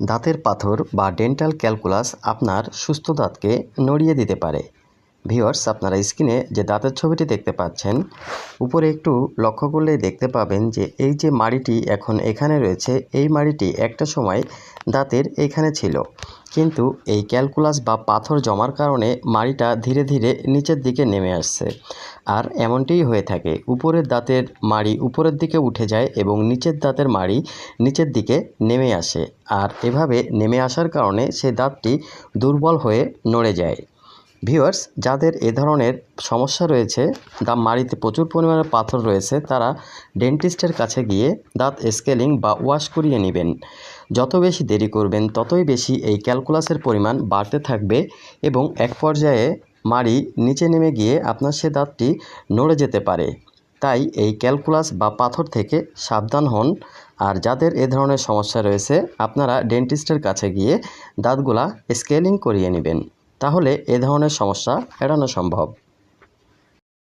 দাঁতের পাথর বা ডেন্টাল ক্যালকুলাস আপনার সুস্থ দাঁতকে নড়িয়ে দিতে পারে। ভিওয়ার্স আপনারা স্ক্রিনে যে দাঁতের ছবিটি দেখতে পাচ্ছেন, উপরে একটু লক্ষ্য করলেই দেখতে পাবেন যে এই যে মাড়িটি এখন এখানে রয়েছে, এই মাড়িটি একটা সময় দাঁতের এখানে ছিল। কিন্তু এই ক্যালকুলাস বা পাথর জমার কারণে মাড়িটা ধীরে ধীরে নিচের দিকে নেমে আসছে। আর এমনটিই হয়ে থাকে, উপরের দাঁতের মাড়ি উপরের দিকে উঠে যায় এবং নিচের দাঁতের মাড়ি নিচের দিকে নেমে আসে। আর এভাবে নেমে আসার কারণে সে দাঁতটি দুর্বল হয়ে নড়ে যায়। ভিউয়ার্স যাদের এ ধরনের সমস্যা রয়েছে দাঁত মাড়িতে প্রচুর পরিমাণে পাথর রয়েছে, তারা ডেন্টিস্টের কাছে গিয়ে দাঁত স্কেলিং বা ওয়াশ করিয়ে নেবেন। যত বেশি দেরি করবেন, ততই বেশি এই ক্যালকুলাসের পরিমাণ বাড়তে থাকবে এবং এক পর্যায়ে মাড়ি নিচে নেমে গিয়ে আপনার সে দাঁতটি নড়ে যেতে পারে। তাই এই ক্যালকুলাস বা পাথর থেকে সাবধান হন। আর যাদের এ ধরনের সমস্যা রয়েছে, আপনারা ডেন্টিস্টের কাছে গিয়ে দাঁতগুলা স্কেলিং করিয়ে নেবেন। তাহলে এ ধরনের সমস্যা এড়ানো সম্ভব।